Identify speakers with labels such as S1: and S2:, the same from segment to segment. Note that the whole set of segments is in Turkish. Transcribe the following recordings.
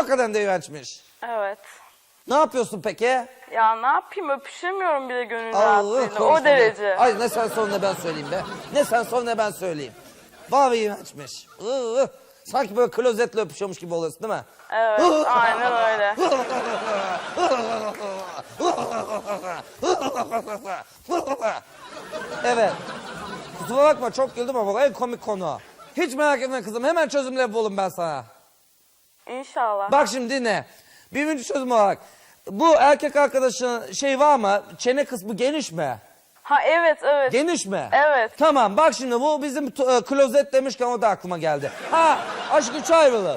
S1: Hakikaten de iğrençmiş.
S2: Evet.
S1: Ne yapıyorsun peki?
S2: Ya ne yapayım öpüşemiyorum bile gönül rahatlığıyla. O derece.
S1: Ay ne sen sor ne ben söyleyeyim be. Ne sen sor ne ben söyleyeyim. Vallahi iğrençmiş. Iı, Sanki böyle klozetle öpüşüyormuş gibi oluyorsun değil mi?
S2: Evet aynen öyle.
S1: evet. Kusura bakma çok güldüm ama en komik konu. Hiç merak etme kızım hemen çözümleri bulun ben sana.
S2: İnşallah.
S1: Bak şimdi dinle. Birinci çözüm olarak. Bu erkek arkadaşın şey var mı? Çene kısmı geniş mi?
S2: Ha evet evet.
S1: Geniş mi?
S2: Evet.
S1: Tamam bak şimdi bu bizim e, klozet demişken o da aklıma geldi. Ha aşk üç ayrılı.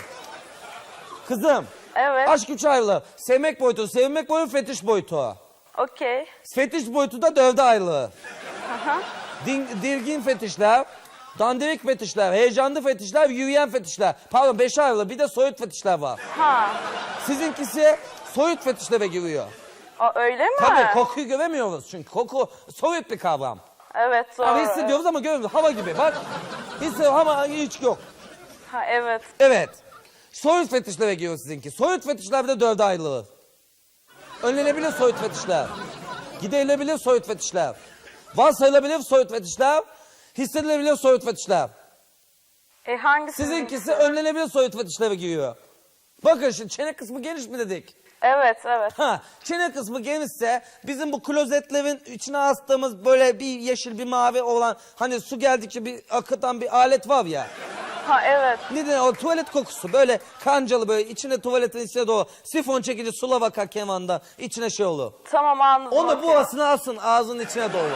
S1: Kızım.
S2: Evet.
S1: Aşk üç ayrılı. Sevmek boyutu, sevmek boyutu, fetiş boyutu.
S2: Okey.
S1: Fetiş boyutu da dövde ayrılığı. Din, dirgin fetişler, dandirik fetişler, heyecanlı fetişler, yürüyen fetişler. Pardon beş ayrılı bir de soyut fetişler var.
S2: Ha.
S1: Sizinkisi soyut fetişlere giriyor.
S2: Aa, öyle mi?
S1: Tabii kokuyu göremiyoruz çünkü koku soyut bir kavram.
S2: Evet doğru.
S1: Ama hissediyoruz ama görmüyoruz. Hava gibi bak. Hissediyoruz ama hiç yok.
S2: Ha evet.
S1: Evet. Soyut fetişlere giriyor sizinki. Soyut fetişler bir de dövde ayrılığı. Önlenebilir soyut fetişler. Giderilebilir soyut fetişler. Varsayılabilir soyut fetişler. Hissedilebilir soyut fetişler.
S2: E hangisi?
S1: Sizinkisi önlenebilir soyut fetişlere giriyor. Bakın şimdi çene kısmı geniş mi dedik?
S2: Evet evet.
S1: Ha, çene kısmı genişse bizim bu klozetlerin içine astığımız böyle bir yeşil bir mavi olan hani su geldikçe bir akıtan bir alet var ya.
S2: Ha evet.
S1: Ne denir o tuvalet kokusu böyle kancalı böyle içine tuvaletin içine doğru sifon çekince sula bakar kemanda içine şey olur.
S2: Tamam anladım.
S1: Onu bu asını alsın ağzının içine doğru.